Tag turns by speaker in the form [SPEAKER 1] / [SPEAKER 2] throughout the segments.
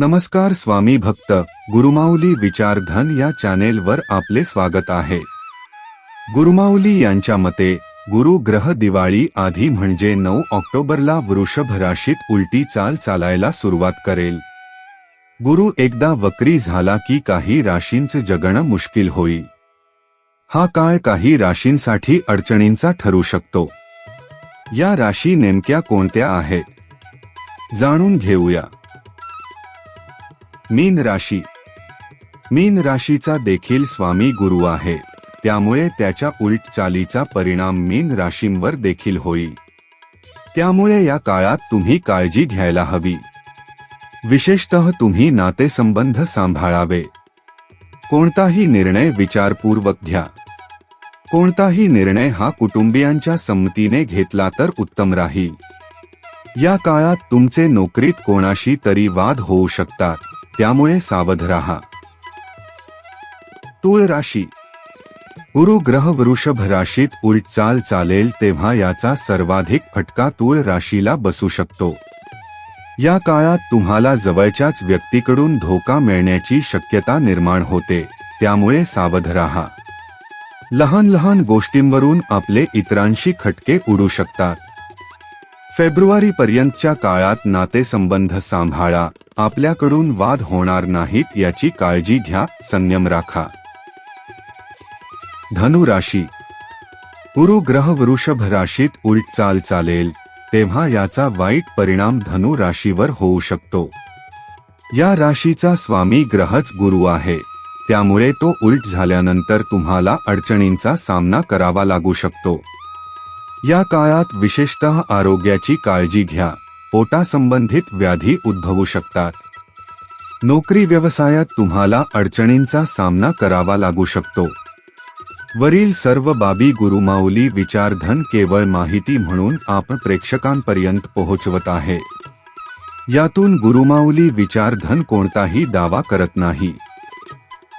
[SPEAKER 1] नमस्कार स्वामी भक्त गुरुमाऊली विचारधन या चॅनेलवर आपले स्वागत आहे. गुरुमाऊली यांच्या मते गुरु ग्रह दिवाळी आधी म्हणजे नऊ ऑक्टोबरला वृषभ राशीत उलटी चाल चालायला सुरुवात करेल. गुरु एकदा वक्री झाला की काही राशींचं जगणं मुश्किल होईल. हा काळ काही राशींसाठी अडचणींचा ठरू शकतो. या राशी नेमक्या कोणत्या आहेत? जाणून घेऊया. मीन राशी. मीन राशीचा देखील स्वामी गुरु आहे. त्यामुळे त्याच्या उलट चालीचा परिणाम मीन राशींवर देखील होईल. त्यामुळे या काळात तुम्ही काळजी घ्यायला हवी. विशेषतः तुम्ही नातेसंबंध सांभाळावे. कोणताही निर्णय विचारपूर्वक घ्या. कोणताही निर्णय हा कुटुंबियांच्या संमतीने घेतला तर उत्तम राहील. या काळात तुमचे नोकरीत कोणाशी तरी वाद होऊ शकतात. त्यामुळे सावध राहा. तूळ राशी. गुरु ग्रह वृषभ राशीत उलटचाल चालेल तेव्हा याचा सर्वाधिक फटका तूळ राशीला बसू शकतो. या काळात तुम्हाला जवळच्याच व्यक्तीकडून धोका मिळण्याची शक्यता निर्माण होते त्यामुळे सावध राहा. लहान लहान गोष्टींवरून आपले इतरांशी खटके उडू शकतात. फेब्रुवारी पर्यंतच्या काळात नातेसंबंध सांभाळा. आपल्याकडून वाद होणार नाहीत याची काळजी घ्या. संयम राखा. धनु राशी गुरु ग्रह वृषभ राशीत उलट चाल चालेल. तेव्हा याचा वाईट परिणाम धनु राशीवर होऊ शकतो. या राशीचा स्वामी ग्रहच गुरु आहे. त्यामुळे तो उलट झाल्यानंतर तुम्हाला अडचणींचा सामना करावा लागू शकतो. या काळात विशेषतः आरोग्याची काळजी घ्या. पोटासंबंधित व्याधी उद्भवू शकतात. नोकरी व्यवसायात तुम्हाला अडचणींचा सामना करावा लागू शकतो. वरील सर्व बाबी गुरुमाऊली विचारधन केवळ माहिती म्हणून आपण प्रेक्षकांपर्यंत पोहोचवत आहे. यातून गुरुमाऊली विचारधन कोणताही दावा करत नाही.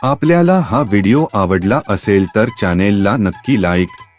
[SPEAKER 1] आपल्याला हा व्हिडिओ आवडला असेल तर चॅनेलला नक्की लाईक